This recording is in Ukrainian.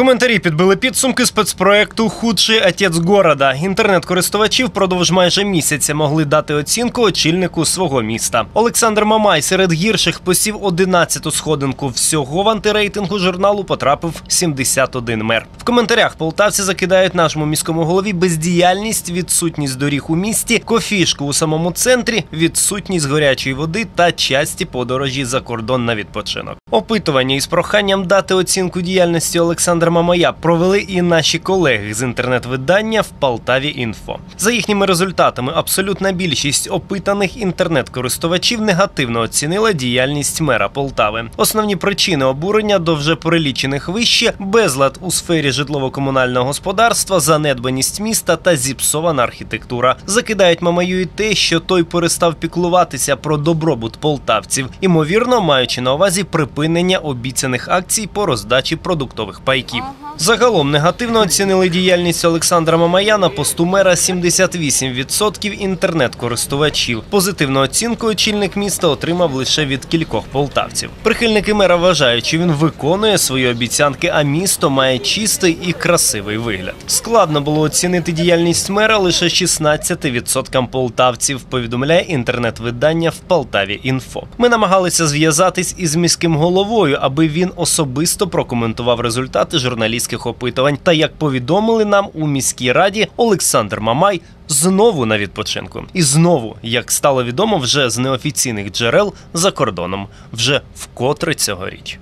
Коментарі підбили підсумки спецпроекту Худший отець города. Інтернет-користувачі впродовж майже місяця могли дати оцінку очільнику свого міста. Олександр Мамай серед гірших посів 11-ту сходинку. Всього в антирейтингу журналу потрапив 71 мер. В коментарях полтавці закидають нашому міському голові бездіяльність, відсутність доріг у місті, кофішку у самому центрі, відсутність гарячої води та часті подорожі за кордон на відпочинок. Опитування із проханням дати оцінку діяльності Олександра Мамая провели і наші колеги з інтернет-видання в Полтаві Інфо. За їхніми результатами, абсолютна більшість опитаних інтернет-користувачів негативно оцінила діяльність мера Полтави. Основні причини обурення до вже перелічених вище безлад у сфері житлово-комунального господарства, занедбаність міста та зіпсована архітектура. Закидають Мамаю і те, що той перестав піклуватися про добробут полтавців, імовірно, маючи на увазі припинення обіцяних акцій по роздачі продуктових пайків. Загалом негативно оцінили діяльність Олександра Мамая на посту мера 78% інтернет-користувачів. Позитивну оцінку очільник міста отримав лише від кількох полтавців. Прихильники мера вважають, що він виконує свої обіцянки, а місто має чистий і красивий вигляд. Складно було оцінити діяльність мера лише 16% полтавців. Повідомляє інтернет-видання в Полтаві. Інфо. Ми намагалися зв'язатись із міським головою, аби він особисто прокоментував результати журналістських опитувань. Та як повідомили нам у міській раді, Олександр Мамай знову на відпочинку. І знову, як стало відомо, вже з неофіційних джерел за кордоном, вже вкотре цьогоріч.